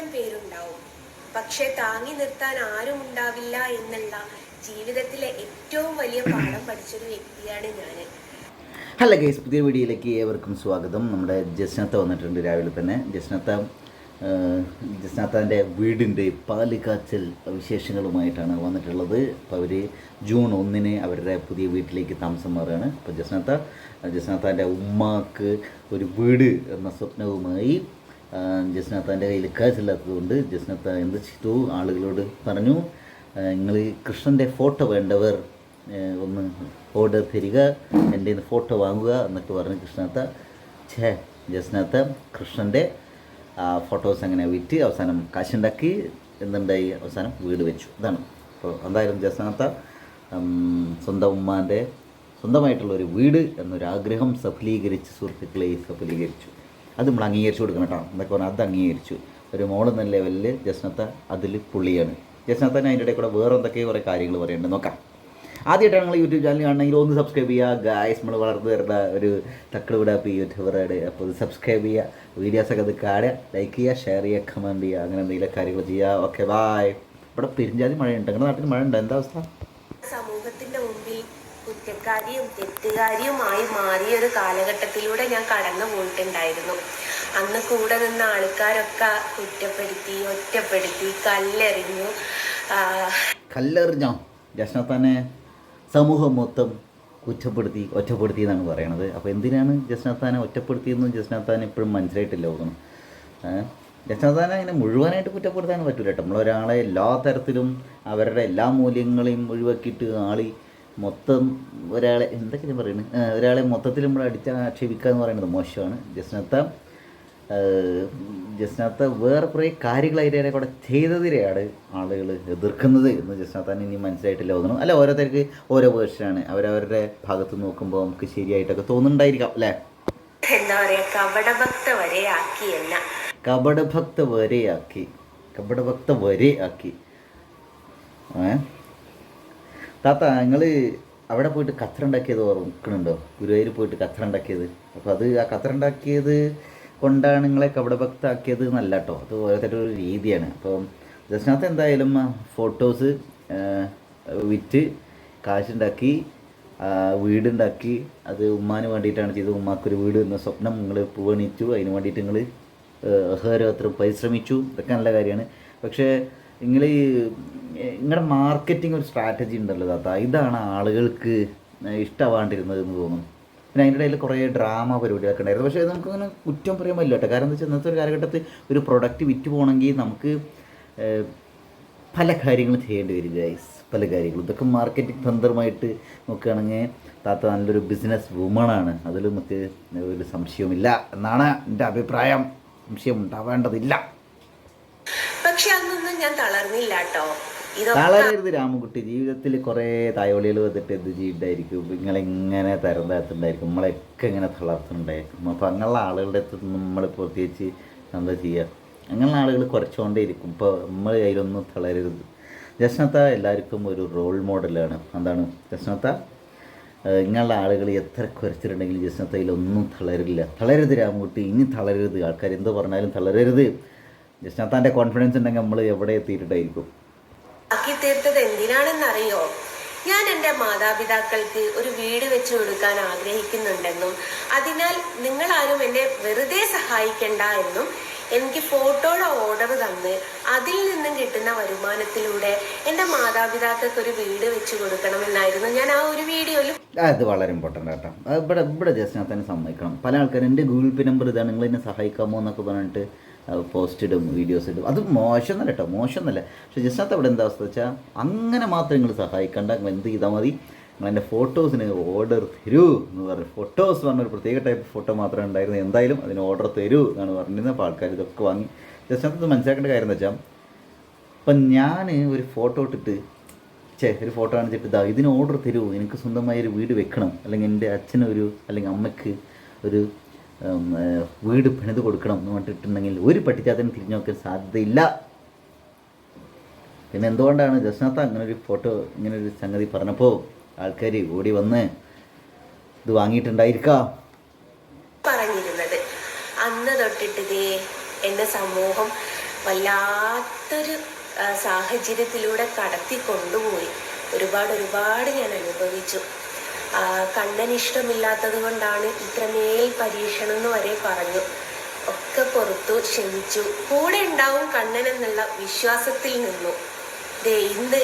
ആയിരം പേരുണ്ടാവും. പക്ഷെ താങ്ങി നിർത്താൻ ആരും ഉണ്ടാവില്ല എന്നുള്ള ജീവിതത്തിലെ ഏറ്റവും വലിയ പാഠം പഠിച്ചൊരു വ്യക്തിയാണ് ഞാൻ ഹലോ ഗൈസ് പുതിയ വീഡിയോയിലേക്ക് ഏവർക്കും സ്വാഗതം. നമ്മുടെ ജസ്നത്ത വന്നിട്ടുണ്ട് രാവിലെ തന്നെ. ജസ്നത്ത ജസ്നത്താന്റെ വീടിന്റെ പാലുകാച്ചൽ വിശേഷങ്ങളുമായിട്ടാണ് വന്നിട്ടുള്ളത്. അപ്പോൾ അവർ ജൂൺ ഒന്നിന് അവരുടെ പുതിയ വീട്ടിലേക്ക് താമസം മാറുകയാണ്. അപ്പോൾ ജസ്നത്ത ജസ്നത്താന്റെ ഉമ്മാക്ക് ഒരു വീട് എന്ന സ്വപ്നവുമായി ജസ്നത്താന്റെ കയ്യിൽ കാശില്ലാത്തതുകൊണ്ട് ജസ്നത്ത എന്ത് ചെയ്തു? ആളുകളോട് പറഞ്ഞു നിങ്ങൾ കൃഷ്ണന്റെ ഫോട്ടോ വേണ്ടവർ ഒന്ന് ഓർഡർ തരിക എന്റെ ഫോട്ടോ വാങ്ങുക എന്നൊക്കെ പറഞ്ഞ് കൃഷ്ണത്ത. ഛേ ജസ്നത്ത കൃഷ്ണന്റെ ഫോട്ടോസ് അങ്ങനെ വിറ്റ് അവസാനം കാശുണ്ടാക്കി എന്തുണ്ടായി അവസാനം വീട് വെച്ചു. ഇതാണ്. അപ്പോൾ എന്തായാലും ജസ്നത്ത സ്വന്തം ഉമ്മാന്റെ സ്വന്തമായിട്ടുള്ളൊരു വീട് എന്നൊരു ആഗ്രഹം സഫലീകരിച്ച് സുഹൃത്തുക്കളെ സഫലീകരിച്ചു. അത് നമ്മൾ അംഗീകരിച്ചു കൊടുക്കണം കേട്ടോ. എന്നൊക്കെ പറഞ്ഞാൽ അത് അംഗീകരിച്ചു. ഒരു മോൾ എന്ന ലെവലിൽ ജസ്നത്ത അതിൽ പുള്ളിയാണ്. ജസ്നത്ത തന്നെ അതിന്റെ ഇടയിൽ കൂടെ വേറെ എന്തൊക്കെ കുറേ കാര്യങ്ങൾ പറയുന്നുണ്ട്. നോക്കാം. ആദ്യമായിട്ടാണ് നിങ്ങൾ യൂട്യൂബ് ചാനൽ കാണണമെങ്കിൽ ഒന്ന് സബ്സ്ക്രൈബ് ചെയ്യുക. ഗായ്സ് നമ്മൾ വളർന്നു വരുന്ന ഒരു തക്കൾ വിടാപ്പ് യൂട്യൂബറാണ് അപ്പോൾ ഇത് സബ്സ്ക്രൈബ് ചെയ്യുക. വീഡിയോസൊക്കെ അത് കാണുക. ലൈക്ക് ചെയ്യുക ഷെയർ ചെയ്യുക കമന്റ് ചെയ്യുക. അങ്ങനെ എന്തെങ്കിലും കാര്യങ്ങൾ ചെയ്യുക. ഓക്കെ ബായ് ഇവിടെ പെരിഞ്ചാതി മഴയുണ്ട്. നിങ്ങളുടെ നാട്ടിൽ മഴ ഉണ്ട് എന്താ അവസ്ഥ? കുറ്റക്കാരിയും തെറ്റുകാരിയുമായി മാറിയ ഒരു കാലഘട്ടത്തിലൂടെ ഞാൻ കടന്നു പോയിട്ടുണ്ടായിരുന്നു. അന്ന് കൂടെ നിന്ന ആൾക്കാരൊക്കെ കുറ്റപ്പെടുത്തി ഒറ്റപ്പെടുത്തി കല്ലെറിഞ്ഞു. കല്ലെറിഞ്ഞോ? ജഷ്ണ തന്നെ സമൂഹം മൊത്തം കുറ്റപ്പെടുത്തി ഒറ്റപ്പെടുത്തി എന്നാണ് പറയണത്. അപ്പോൾ എന്തിനാണ് ജസ്നാഥാനെ ഒറ്റപ്പെടുത്തിയെന്നും ജസ്നാഥാനെ ഇപ്പോഴും മനസ്സിലായിട്ടില്ല തോന്നുന്നു. ജസ്നാഥാനെ അതിനെ മുഴുവനായിട്ട് കുറ്റപ്പെടുത്താൻ പറ്റില്ല കേട്ടോ. നമ്മളൊരാളെ എല്ലാ തരത്തിലും അവരുടെ എല്ലാ മൂല്യങ്ങളെയും ഒഴിവാക്കിയിട്ട് ആളി മൊത്തം ഒരാളെ എന്തൊക്കെയാണ് പറയുന്നത് ഏഹ് ഒരാളെ മൊത്തത്തിൽ നമ്മൾ അടിച്ച് ആക്ഷേപിക്കുക എന്ന് പറയുന്നത് മോശമാണ്. ജസ്നത്ത ജസ്നത്ത വേറെ കുറേ കാര്യങ്ങൾ അതിന്റെ കൂടെ ചെയ്തതിരെയാണ് ആളുകൾ എതിർക്കുന്നത് എന്ന് ജസ്നാത്താൻ ഇനി മനസ്സിലായിട്ടില്ല തോന്നുന്നു. അല്ല ഓരോരുത്തർക്ക് ഓരോ വേർഷനാണ് അവരവരുടെ ഭാഗത്ത് നോക്കുമ്പോൾ നമുക്ക് ശരിയായിട്ടൊക്കെ തോന്നുന്നുണ്ടായിരിക്കാം അല്ലേ? എന്താ പറയുക കപടഭക്ത വരെയാക്കി എന്ന. കപടഭക്ത വരെയാക്കി. കപടഭക്ത വരെയാക്കി. ആക്കി ഏ? താത്ത നിങ്ങൾ അവിടെ പോയിട്ട് കച്ചറ ഉണ്ടാക്കിയത് ഓർക്കുന്നുണ്ടോ? ഗുരുവായൂർ പോയിട്ട് കച്ചറ ഉണ്ടാക്കിയത്? അപ്പോൾ അത് ആ കച്ചറ ഉണ്ടാക്കിയത് കൊണ്ടാണ് നിങ്ങളെ കപടഭക്താക്കിയത് എന്നല്ല കേട്ടോ അത് ഓരോരുത്തരുടെ ഒരു രീതിയാണ്. അപ്പോൾ ജസ്റ്റിനകത്ത് എന്തായാലും ഫോട്ടോസ് വിറ്റ് കാശുണ്ടാക്കി വീടുണ്ടാക്കി. അത് ഉമ്മാന് വേണ്ടിയിട്ടാണ് ചെയ്തത്. ഉമ്മാക്കൊരു വീട് എന്ന സ്വപ്നം നിങ്ങൾ പൂവണിച്ചു. അതിന് വേണ്ടിയിട്ട് നിങ്ങൾ അഹോരാത്രം പരിശ്രമിച്ചു. ഇതൊക്കെ നല്ല കാര്യമാണ്. പക്ഷേ നിങ്ങൾ നിങ്ങളുടെ മാർക്കറ്റിംഗ് ഒരു സ്ട്രാറ്റജി ഉണ്ടല്ലോ താത്ത. ഇതാണ് ആളുകൾക്ക് ഇഷ്ടമാണ്ടിരുന്നത് എന്ന് തോന്നുന്നു. പിന്നെ അതിന്റെ ഇടയിൽ കുറേ ഡ്രാമ പരിപാടികളൊക്കെ ഉണ്ടായിരുന്നു. പക്ഷേ നമുക്കങ്ങനെ കുറ്റം പറയാൻ പറ്റില്ല കേട്ടോ. കാരണം എന്താ വെച്ചാൽ ഇന്നത്തെ ഒരു കാലഘട്ടത്തിൽ ഒരു പ്രൊഡക്റ്റ് വിറ്റ് പോകണമെങ്കിൽ നമുക്ക് പല കാര്യങ്ങളും ചെയ്യേണ്ടി വരും ഗൈസ് പല കാര്യങ്ങളും. ഇതൊക്കെ മാർക്കറ്റിംഗ് തന്ത്രമായിട്ട് നോക്കുകയാണെങ്കിൽ താത്ത നല്ലൊരു ബിസിനസ് വുമണാണ് അതിൽ നമുക്ക് ഒരു സംശയവുമില്ല. എന്നാണ് എന്റെ അഭിപ്രായം. സംശയം ഉണ്ടാവേണ്ടതില്ല. പക്ഷെ അന്നൊന്നും ഞാൻ തളർന്നില്ല കേട്ടോ തളരരുത് രാമൻകുട്ടി ജീവിതത്തിൽ കുറേ തായോളികൾ വന്നിട്ട് എന്ത് ചെയ്യണ്ടായിരിക്കും നിങ്ങളെങ്ങനെ തരം താത്തുണ്ടായിരിക്കും നമ്മളെയൊക്കെ ഇങ്ങനെ തളർത്തുന്നുണ്ടായിരിക്കും അപ്പോൾ അങ്ങനെയുള്ള ആളുകളുടെ അടുത്ത് നമ്മൾ പ്രത്യേകിച്ച് എന്താ ചെയ്യുക അങ്ങനെയുള്ള ആളുകൾ കുറച്ചുകൊണ്ടേ ഇരിക്കും ഇപ്പോൾ നമ്മൾ അതിലൊന്നും തളരരുത്. ജസ്നത്ത എല്ലാവർക്കും ഒരു റോൾ മോഡലാണ് എന്താണ്? ജസ്നത്ത ഇങ്ങനെയുള്ള ആളുകൾ എത്ര കുറച്ചിട്ടുണ്ടെങ്കിലും ജസ്നത്തയിലൊന്നും തളരില്ല. തളരരുത് രാമൻകുട്ടി ഇനി തളരരുത്. ആൾക്കാർ എന്തോ പറഞ്ഞാലും തളരരുത്. ജസ്നത്താന്റെ കോൺഫിഡൻസ് ഉണ്ടെങ്കിൽ നമ്മൾ എവിടെ എത്തിയിട്ടുണ്ടായിരിക്കും? ആക്കി തീർത്തത് എന്തിനാണെന്നറിയോ? ഞാൻ എന്റെ മാതാപിതാക്കൾക്ക് ഒരു വീട് വെച്ചു കൊടുക്കാൻ ആഗ്രഹിക്കുന്നുണ്ടെന്നും അതിനാൽ നിങ്ങളാരും എന്നെ വെറുതെ സഹായിക്കണ്ട എന്നും എനിക്ക് ഫോട്ടോയുടെ ഓർഡർ തന്ന് അതിൽ നിന്നും കിട്ടുന്ന വരുമാനത്തിലൂടെ എന്റെ മാതാപിതാക്കൾക്ക് ഒരു വീട് വെച്ചു കൊടുക്കണമെന്നായിരുന്നു ഞാൻ ആ ഒരു വീഡിയോയിൽ അത് വളരെ ഇമ്പോർട്ടന്റ് കേട്ടോ. ഇവിടെ ഇവിടെ ജസ്റ്റിനകത്ത് സമ്മതിക്കണം. പല ആൾക്കാരും എന്റെ ഗൂഗിൾ പേ നമ്പർ ഇതാണ് നിങ്ങൾ എന്നെ സഹായിക്കാമോ എന്നൊക്കെ പറഞ്ഞിട്ട് പോസ്റ്റ് ഇടും വീഡിയോസ് ഇടും. അത് മോശം എന്നല്ല കേട്ടോ മോശം എന്നല്ല പക്ഷേ ജസ്റ്റിനകത്ത് ഇവിടെ എന്താ അവസ്ഥ വെച്ചാൽ അങ്ങനെ മാത്രം നിങ്ങൾ സഹായിക്കണ്ട നിങ്ങൾ എന്ത് ചെയ്താൽ മതി. നിങ്ങൾ എന്റെ ഫോട്ടോസിന് ഓർഡർ തരൂ എന്ന് പറഞ്ഞു. ഫോട്ടോസ് പറഞ്ഞൊരു പ്രത്യേക ടൈപ്പ് ഫോട്ടോ മാത്രമേ ഉണ്ടായിരുന്നു. എന്തായാലും അതിന് ഓർഡർ തരൂ എന്നാണ് പറഞ്ഞിരുന്നത്. അപ്പോൾ ആൾക്കാർ ഇതൊക്കെ വാങ്ങി. ജസ്റ്റിനകത്ത് മനസ്സിലാക്കേണ്ട കാര്യം എന്ന് വെച്ചാൽ അപ്പം ഞാൻ ഒരു ഫോട്ടോ ഇട്ടിട്ട് ചേ ഒരു ഫോട്ടോ കാണിച്ചിട്ട് ഇതാ ഇതിന് ഓർഡർ തരൂ. എനിക്ക് സ്വന്തമായി ഒരു വീട് വെക്കണം. അല്ലെങ്കിൽ എന്റെ അച്ഛനൊരു അല്ലെങ്കിൽ അമ്മയ്ക്ക് ഒരു വീട് പണിത് കൊടുക്കണം എന്ന് പറഞ്ഞിട്ടുണ്ടെങ്കിൽ ഒരു പട്ടിച്ചാത്തന് തിരിഞ്ഞു നോക്കാൻ സാധ്യതയില്ല. പിന്നെ എന്തുകൊണ്ടാണ് ജസ്നാത്ത അങ്ങനെ ഒരു ഫോട്ടോ ഇങ്ങനെ ഒരു സംഗതി പറഞ്ഞപ്പോൾ ആൾക്കാർ ഓടി വന്ന് ഇത് വാങ്ങിയിട്ടുണ്ടായിരിക്കാം? പറഞ്ഞിരുന്നത്. അന്ന് തൊട്ടിട്ട് എന്റെ സമൂഹം വല്ലാത്തൊരു സാഹചര്യത്തിലൂടെ കടത്തി കൊണ്ടുപോയി ഒരുപാട് ഒരുപാട് ഞാൻ അനുഭവിച്ചു. ആ, കണ്ണന് ഇഷ്ടമില്ലാത്തത് കൊണ്ടാണ് ഇത്രമേൽ പരീക്ഷണം എന്ന് വരെ പറഞ്ഞു. ഒക്കെ പുറത്തു ക്ഷമിച്ചു. കൂടെ ഉണ്ടാവും കണ്ണൻ എന്നുള്ള വിശ്വാസത്തിൽ നിന്നു. ദേ ഇന്ന്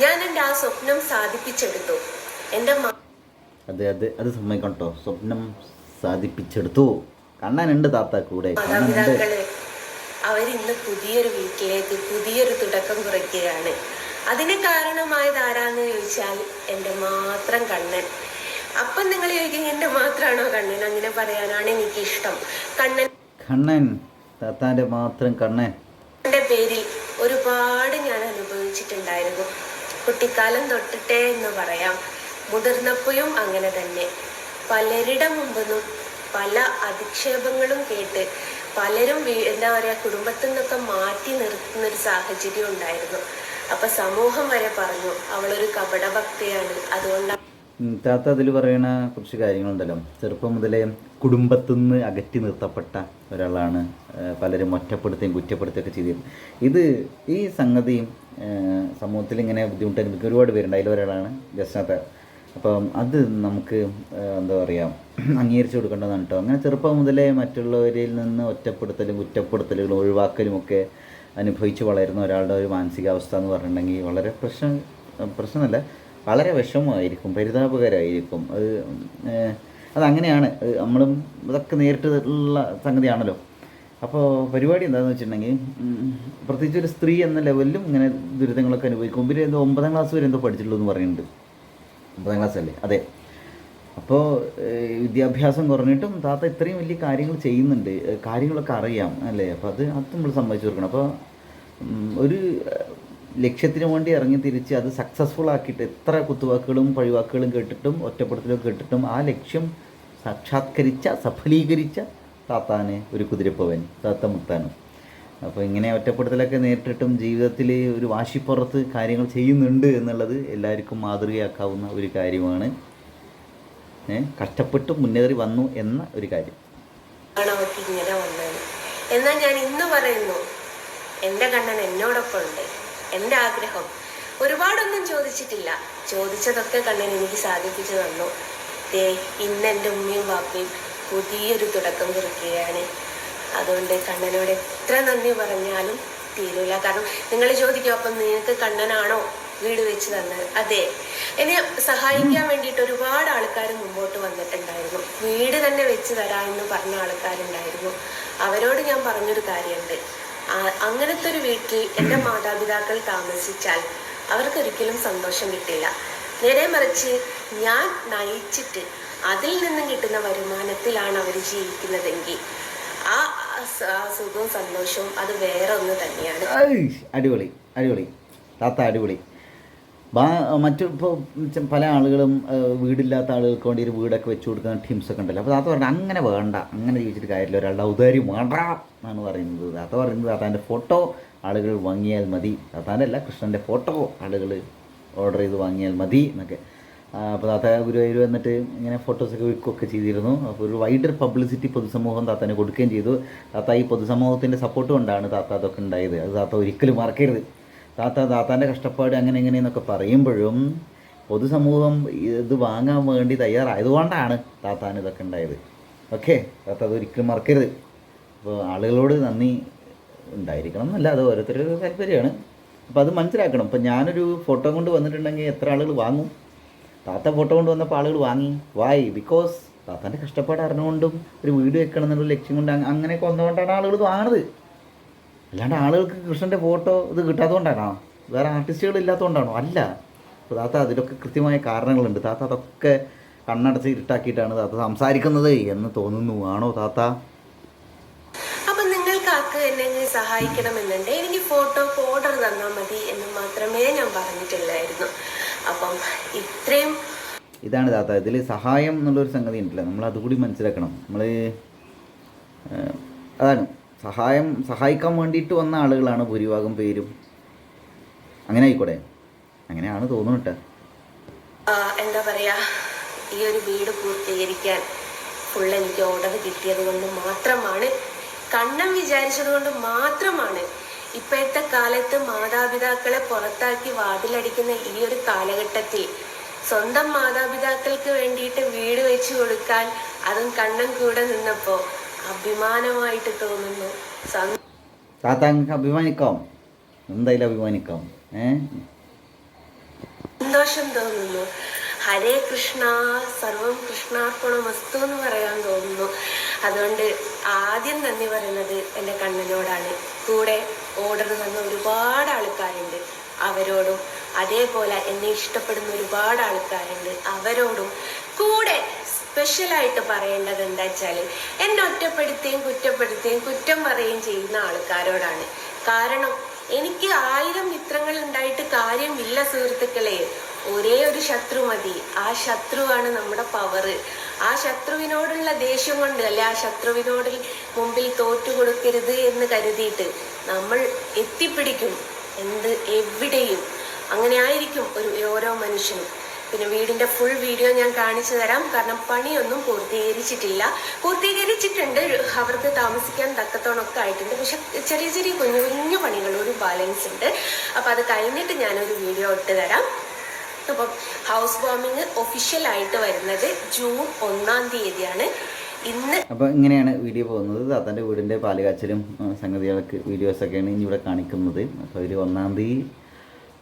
ഞാൻ എന്റെ ആ സ്വപ്നം സാധിപ്പിച്ചെടുത്തു. എന്റെ അതെ അതെ. അത് സമ്മതിക്കണം കേട്ടോ സ്വപ്നം സാധിപ്പിച്ചെടുത്തു. കണ്ണനുണ്ട് താത്ത കൂടെ. മാതാപിതാക്കൾ അവരിന്ന് പുതിയൊരു വീട്ടിലേക്ക് പുതിയൊരു തുടക്കം കുറിക്കുകയാണ്. അതിന് കാരണമായത് ആരാന്ന് ചോദിച്ചാൽ എന്റെ മാത്രം കണ്ണൻ. അപ്പം നിങ്ങൾ ചോദിക്കും എന്റെ മാത്രമാണോ കണ്ണൻ? അങ്ങനെ പറയാനാണ് എനിക്ക് ഇഷ്ടം കണ്ണൻ കണ്ണൻ താത്താന്റെ മാത്രം കണ്ണൻ. എന്റെ പേരിൽ ഒരുപാട് ഞാൻ അനുഭവിച്ചിട്ടുണ്ടായിരുന്നു. കുട്ടിക്കാലം തൊട്ടിട്ടേ എന്ന് പറയാം. മുതിർന്നപ്പോഴും അങ്ങനെ തന്നെ. പലരുടെ മുമ്പെന്നും പല അധിക്ഷേപങ്ങളും കേട്ട് പലരും എന്താ പറയാ കുടുംബത്തിൽ നിന്നൊക്കെ മാറ്റി നിർത്തുന്ന ഒരു സാഹചര്യം ഉണ്ടായിരുന്നു. അപ്പൊ സമൂഹം വരെ പറഞ്ഞു അവളൊരു കപടഭക്തിയാണ്. അതുകൊണ്ടാണ് താത്ത അതിൽ പറയണ കുറച്ച് കാര്യങ്ങളുണ്ടല്ലോ. ചെറുപ്പം മുതലേ കുടുംബത്തു നിന്ന് അകറ്റി നിർത്തപ്പെട്ട ഒരാളാണ് പലരും ഒറ്റപ്പെടുത്തുകയും കുറ്റപ്പെടുത്തുകയൊക്കെ ചെയ്തത് ഇത് ഈ സംഗതിയും സമൂഹത്തിൽ ഇങ്ങനെ ബുദ്ധിമുട്ട് അനുഭവിക്കുന്ന ഒരുപാട് പേരുണ്ട്. അതിലൊരാളാണ് ജസ്നാഥ. അപ്പം അത് നമുക്ക് എന്താ പറയുക അംഗീകരിച്ചു കൊടുക്കേണ്ടതാണ് കേട്ടോ. അങ്ങനെ ചെറുപ്പം മുതലേ മറ്റുള്ളവരിൽ നിന്ന് ഒറ്റപ്പെടുത്തലും കുറ്റപ്പെടുത്തലുകളും ഒഴിവാക്കലും ഒക്കെ അനുഭവിച്ച് വളരുന്ന ഒരാളുടെ ഒരു മാനസികാവസ്ഥ എന്ന് പറഞ്ഞിട്ടുണ്ടെങ്കിൽ വളരെ പ്രശ്നം പ്രശ്നമല്ല വളരെ വിഷമമായിരിക്കും പരിതാപകരമായിരിക്കും അത് അതങ്ങനെയാണ്. നമ്മളും ഇതൊക്കെ നേരിട്ടുള്ള സംഗതിയാണല്ലോ. അപ്പോൾ പരിപാടി എന്താണെന്ന് വെച്ചിട്ടുണ്ടെങ്കിൽ പ്രത്യേകിച്ച് ഒരു സ്ത്രീ എന്ന ലെവലിലും ഇങ്ങനെ ദുരിതങ്ങളൊക്കെ അനുഭവിക്കും. പിന്നെ എന്തോ ഒമ്പതാം ക്ലാസ് വരെ എന്തോ പഠിച്ചിട്ടുള്ളൂ എന്ന് പറയുന്നുണ്ട് ഒമ്പതാം ക്ലാസ് അല്ലേ അതെ. അപ്പോൾ വിദ്യാഭ്യാസം കുറഞ്ഞിട്ടും താത്ത ഇത്രയും വലിയ കാര്യങ്ങൾ ചെയ്യുന്നുണ്ട്. കാര്യങ്ങളൊക്കെ അറിയാം അല്ലേ? അപ്പോൾ അത് അത് നമ്മൾ സമ്മതിച്ചു കൊടുക്കണം. അപ്പോൾ ഒരു ലക്ഷ്യത്തിന് വേണ്ടി ഇറങ്ങി തിരിച്ച് അത് സക്സസ്ഫുൾ ആക്കിയിട്ട് എത്ര കുത്തുവാക്കുകളും പഴിവാക്കുകളും കേട്ടിട്ടും ഒറ്റപ്പെടുത്തലും കേട്ടിട്ടും ആ ലക്ഷ്യം സാക്ഷാത്കരിച്ച സഫലീകരിച്ച താത്താനെ ഒരു കുതിരപ്പവൻ താത്ത മുത്താനും. അപ്പോൾ ഇങ്ങനെ ഒറ്റപ്പെടുത്തലൊക്കെ നേരിട്ടിട്ടും ജീവിതത്തിൽ ഒരു വാശിപ്പുറത്ത് കാര്യങ്ങൾ ചെയ്യുന്നുണ്ട് എന്നുള്ളത് എല്ലാവർക്കും മാതൃകയാക്കാവുന്ന ഒരു കാര്യമാണ്. കഷ്ടപ്പെട്ട് മുന്നേറി വന്നു എന്ന ഒരു കാര്യം. ആണ് ഇങ്ങനെ വന്നത് എന്നാൽ ഞാൻ ഇന്ന് പറയുന്നു എന്റെ കണ്ണൻ എന്നോടൊപ്പം ഉണ്ട് എന്റെ ആഗ്രഹം. ഒരുപാടൊന്നും ചോദിച്ചിട്ടില്ല. ചോദിച്ചതൊക്കെ കണ്ണൻ എനിക്ക് സാധിപ്പിച്ചു തന്നു. ദേ ഇന്ന് എന്റെ ഉമ്മയും വാപ്പയും പുതിയൊരു തുടക്കം കുറിക്കുകയാണ്. അതുകൊണ്ട് കണ്ണനോട് എത്ര നന്ദി പറഞ്ഞാലും തീരൂല. കാരണം നിങ്ങൾ ചോദിക്കും അപ്പം നിങ്ങൾക്ക് കണ്ണനാണോ? വീട് വെച്ച് തന്നത് അതെ. എന്നെ സഹായിക്കാൻ വേണ്ടിയിട്ട് ഒരുപാട് ആൾക്കാർ മുമ്പോട്ട് വന്നിട്ടുണ്ടായിരുന്നു. വീട് തന്നെ വെച്ച് തരാമെന്ന് പറഞ്ഞ ആൾക്കാരുണ്ടായിരുന്നു. അവരോട് ഞാൻ പറഞ്ഞൊരു കാര്യമുണ്ട്. അങ്ങനത്തെ ഒരു വീട്ടിൽ എന്റെ മാതാപിതാക്കൾ താമസിച്ചാൽ അവർക്കൊരിക്കലും സന്തോഷം കിട്ടില്ല. നേരെ മറിച്ച് ഞാൻ നയിച്ചിട്ട് അതിൽ നിന്നും കിട്ടുന്ന വരുമാനത്തിലാണ് അവർ ജീവിക്കുന്നതെങ്കിൽ ആ സുഖവും സന്തോഷവും അത് വേറെ ഒന്ന് തന്നെയാണ് അടിപൊളി അടിപൊളി. താത്ത അടിപൊളി. മറ്റു ഇപ്പോൾ പല ആളുകളും വീടില്ലാത്ത ആളുകൾക്ക് വേണ്ടി ഒരു വീടൊക്കെ വെച്ച് കൊടുക്കുന്ന ടീംസൊക്കെ ഉണ്ടല്ലോ. അപ്പോൾ താത്ത പറഞ്ഞു അങ്ങനെ വേണ്ട അങ്ങനെ ജീവിച്ചിട്ട് കാര്യമില്ല. ഒരാളുടെ ഔദാര്യം വേണ്ട എന്നാണ് പറയുന്നത്. താത്ത പറയുന്നത് താത്താന്റെ ഫോട്ടോ ആളുകൾ വാങ്ങിയാൽ മതി. താത്താന്റെ അല്ല കൃഷ്ണന്റെ ഫോട്ടോ ആളുകൾ ഓർഡർ ചെയ്ത് വാങ്ങിയാൽ മതി എന്നൊക്കെ. അപ്പോൾ താത്ത ഗുരുവായൂർ വന്നിട്ട് ഇങ്ങനെ ഫോട്ടോസൊക്കെ വിൽക്കുകയൊക്കെ ചെയ്തിരുന്നു. അപ്പോൾ ഒരു വൈഡർ പബ്ലിസിറ്റി പൊതുസമൂഹം താത്തനെ കൊടുക്കുകയും ചെയ്തു. താത്ത ഈ പൊതുസമൂഹത്തിന്റെ സപ്പോർട്ട് കൊണ്ടാണ് താത്ത അതൊക്കെ ഉണ്ടായത്. അത് താത്ത ഒരിക്കലും മറക്കരുത്. താത്ത താത്താന്റെ കഷ്ടപ്പാട് അങ്ങനെ എങ്ങനെയെന്നൊക്കെ പറയുമ്പോഴും പൊതുസമൂഹം ഇത് വാങ്ങാൻ വേണ്ടി തയ്യാറായതുകൊണ്ടാണ് താത്താൻ ഇതൊക്കെ ഉണ്ടായത്. ഓക്കെ താത്ത അത് ഒരിക്കലും മറക്കരുത്. അപ്പോൾ ആളുകളോട് നന്ദി ഉണ്ടായിരിക്കണം എന്നല്ല അത് ഓരോരുത്തരുടെ താല്പര്യമാണ്. അപ്പോൾ അത് മനസ്സിലാക്കണം. ഇപ്പം ഞാനൊരു ഫോട്ടോ കൊണ്ട് വന്നിട്ടുണ്ടെങ്കിൽ എത്ര ആളുകൾ വാങ്ങും? താത്ത ഫോട്ടോ കൊണ്ട് വന്നപ്പോൾ ആളുകൾ വാങ്ങി. വായി ബിക്കോസ് താത്താന്റെ കഷ്ടപ്പാട് അറിഞ്ഞുകൊണ്ടും ഒരു വീട് വെക്കണം എന്നുള്ള ലക്ഷ്യം കൊണ്ട് അങ്ങ- അങ്ങനെയൊക്കെ വന്നുകൊണ്ടാണ് ആളുകൾ വാങ്ങുന്നത് അല്ലാണ്ട് ആളുകൾക്ക് കൃഷ്ണന്റെ ഫോട്ടോ ഇത് കിട്ടാത്തതുകൊണ്ടാണോ? വേറെ ആർട്ടിസ്റ്റുകൾ ഇല്ലാത്തതുകൊണ്ടാണോ അല്ല. അപ്പോൾ താത്ത അതിലൊക്കെ കൃത്യമായ കാരണങ്ങളുണ്ട്. താത്ത അതൊക്കെ കണ്ണടച്ച് ഇരുട്ടാക്കിയിട്ടാണ് താത്ത സംസാരിക്കുന്നത് എന്ന് തോന്നുന്നു. ആണോ താത്ത? അപ്പൊ എന്നെ സഹായിക്കണമെന്നുണ്ട്? എനിക്ക് ഫോട്ടോ ഓർഡർ തന്നാൽ മതി എന്ന് മാത്രമേ ഞാൻ പറഞ്ഞിട്ടില്ലായിരുന്നു അപ്പം ഇത്രയും ഇതാണ് താത്ത. ഇതിൽ സഹായം എന്നുള്ളൊരു സംഗതി ഉണ്ടല്ലോ. നമ്മൾ അതുകൂടി മനസ്സിലാക്കണം. നമ്മൾ അതാണ്. സഹായം സഹായിക്കാൻ വേണ്ടിയിട്ട് വന്ന ആളുകളാണ് ഭൂരിഭാഗം പേരും. അങ്ങനെ ആയിക്കോട്ടെ. അങ്ങനെയാണ് തോന്നുന്നുണ്ട് എന്താ പറയാ? ഈ ഒരു വീട് പൂർത്തീകരിക്കാൻ ഫുൾ എനിക്ക് ഓർഡർ കിട്ടിയത് കൊണ്ട് മാത്രമാണ്. കണ്ണം വിചാരിച്ചത് കൊണ്ട് മാത്രമാണ് ഇപ്പോഴത്തെ കാലത്ത് മാതാപിതാക്കളെ പുറത്താക്കി വാതിലടിക്കുന്ന ഈ ഒരു കാലഘട്ടത്തിൽ. സ്വന്തം മാതാപിതാക്കൾക്ക് വേണ്ടിയിട്ട് വീട് വെച്ചു കൊടുക്കാൻ അതും കണ്ണം കൂടെ നിന്നപ്പോ അഭിമാനമായിട്ട് തോന്നുന്നു. സന്തോഷം താത്ത അങ്ങ് അഭിമാനിക്കാം. എന്തായാലും അഭിമാനിക്കാം. ഏ? സന്തോഷം തോന്നുന്നു. ഹരേ കൃഷ്ണ സർവം കൃഷ്ണാർപ്പണമസ്തു എന്ന് പറയാൻ തോന്നുന്നു. അതുകൊണ്ട് ആദ്യം നന്ദി പറയുന്നത് എന്റെ കണ്ണനോടാണ്. കൂടെ ഓർഡർ തന്ന ഒരുപാട് ആൾക്കാരുണ്ട്. അവരോടും അതേപോലെ എന്നെ ഇഷ്ടപ്പെടുന്ന ഒരുപാട് ആൾക്കാരുണ്ട്. അവരോടും കൂടെ സ്പെഷ്യലായിട്ട് പറയേണ്ടത് എന്താ വെച്ചാൽ എന്നെ ഒറ്റപ്പെടുത്തുകയും കുറ്റപ്പെടുത്തുകയും കുറ്റം പറയുകയും ചെയ്യുന്ന ആൾക്കാരോടാണ്. കാരണം എനിക്ക് ആയിരം മിത്രങ്ങൾ ഉണ്ടായിട്ട് കാര്യമില്ല സുഹൃത്തുക്കളെ. ഒരേ ഒരു ശത്രു മതി. ആ ശത്രുവാണ് നമ്മുടെ പവർ ആ ശത്രുവിനോടുള്ള ദേഷ്യം കൊണ്ട് അല്ലെ ആ ശത്രുവിനോട് മുമ്പിൽ തോറ്റു കൊടുക്കരുത് എന്ന് കരുതിയിട്ട് നമ്മൾ എത്തിപ്പിടിക്കും. എന്ത്? എവിടെയും. അങ്ങനെ ആയിരിക്കും ഒരു ഓരോ മനുഷ്യനും. പിന്നെ വീടിന്റെ ഫുൾ വീഡിയോ ഞാൻ കാണിച്ചു തരാം. കാരണം പണിയൊന്നും പൂർത്തീകരിച്ചിട്ടില്ല. പൂർത്തീകരിച്ചിട്ടുണ്ട്. അവർക്ക് താമസിക്കാൻ തക്കത്തോണൊക്കെ ആയിട്ടുണ്ട്. പക്ഷെ ചെറിയ ചെറിയ കുഞ്ഞു കുഞ്ഞു ഒരു ബാലൻസ് ഉണ്ട്. അപ്പൊ അത് കഴിഞ്ഞിട്ട് ഞാനൊരു വീഡിയോ ഇട്ട് തരാം. അപ്പം ഹൗസ് വാമിങ് ഒഫീഷ്യലായിട്ട് വരുന്നത് ജൂൺ ഒന്നാം തീയതിയാണ്. ഇന്ന് അപ്പോൾ ഇങ്ങനെയാണ് വീഡിയോ പോകുന്നത്. താത്തന്റെ വീടിന്റെ പാലുകാച്ചലും സംഗതികളൊക്കെ വീഡിയോസൊക്കെയാണ് ഇനി ഇവിടെ കാണിക്കുന്നത്. അപ്പോൾ ഒരു ഒന്നാം തീയതി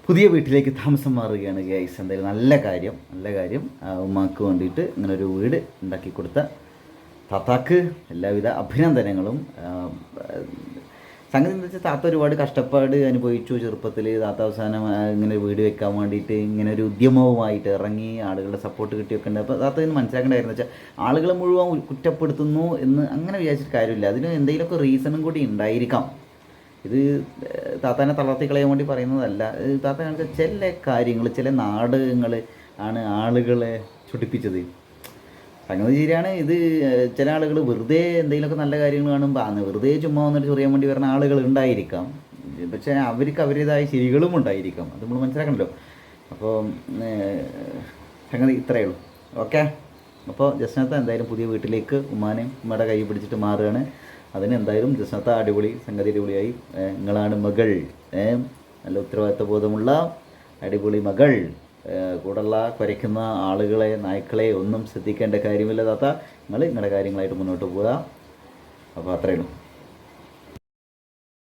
പുതിയ വീട്ടിലേക്ക് താമസം മാറുകയാണ് ഗൈസ് എന്തായാലും നല്ല കാര്യം നല്ല കാര്യം. ഉമ്മാക്ക് വേണ്ടിയിട്ട് ഇങ്ങനെ ഒരു വീട് ഉണ്ടാക്കി കൊടുത്ത താത്താക്ക് എല്ലാവിധ അഭിനന്ദനങ്ങളും. സംഗതി എന്താ വെച്ചാൽ താത്ത ഒരുപാട് കഷ്ടപ്പാട് അനുഭവിച്ചു ചെറുപ്പത്തിൽ താത്ത അവസാനം ഇങ്ങനെ വീട് വെക്കാൻ വേണ്ടിയിട്ട് ഇങ്ങനെ ഒരു ഉദ്യമവുമായിട്ട് ഇറങ്ങി ആളുകളുടെ സപ്പോർട്ട് കിട്ടിയൊക്കെ ഉണ്ട്. അപ്പോൾ താത്ത ഇന്ന് മനസ്സിലാക്കേണ്ടതായിരുന്നു വെച്ചാൽ ആളുകളെ മുഴുവൻ കുറ്റപ്പെടുത്തുന്നു എന്ന് അങ്ങനെ വിചാരിച്ചിട്ട് കാര്യമില്ല. അതിന് എന്തെങ്കിലുമൊക്കെ റീസണും കൂടി ഉണ്ടായിരിക്കാം. ഇത് താത്താനെ തളർത്തി കളയാൻ വേണ്ടി പറയുന്നതല്ല. താത്ത കാണിച്ച ചില കാര്യങ്ങൾ ചില നാടകങ്ങൾ ആണ് ആളുകളെ ചുട്ടിപ്പിച്ചത് സംഗതി ശരിയാണ്. ഇത് ചില ആളുകൾ വെറുതെ എന്തെങ്കിലുമൊക്കെ നല്ല കാര്യങ്ങൾ കാണുമ്പോൾ അന്ന് വെറുതെ ചുമ്മാ വന്നിട്ട് ചൊറിയാൻ വേണ്ടി വരുന്ന ആളുകൾ ഉണ്ടായിരിക്കാം. പക്ഷേ അവർക്ക് അവരുടേതായ ശരികളും ഉണ്ടായിരിക്കാം. അത് നമ്മൾ മനസ്സിലാക്കണമല്ലോ അപ്പോൾ സംഗതി ഇത്രയേ ഉള്ളൂ. ഓക്കെ? അപ്പോൾ ജസ്നത്ത എന്തായാലും പുതിയ വീട്ടിലേക്ക് ഉമ്മാനെ ഉമ്മയുടെ കൈ പിടിച്ചിട്ട് മാറുകയാണ്. അതിന് എന്തായാലും ജസ്നത്ത അടിപൊളി സംഗതി അടിപൊളിയായി. നിങ്ങളാണ് മകൾ. നല്ല ഉത്തരവാദിത്വ ബോധമുള്ള അടിപൊളി മകൾ. കൂടുള്ള കുരയ്ക്കുന്ന ആളുകളെ നായ്ക്കളെ ഒന്നും ശ്രദ്ധിക്കേണ്ട കാര്യമില്ല താത്ത. നിങ്ങൾ നിങ്ങളുടെ കാര്യങ്ങളായിട്ട് മുന്നോട്ട് പോവുക. അപ്പോൾ അത്രയേ ഉള്ളൂ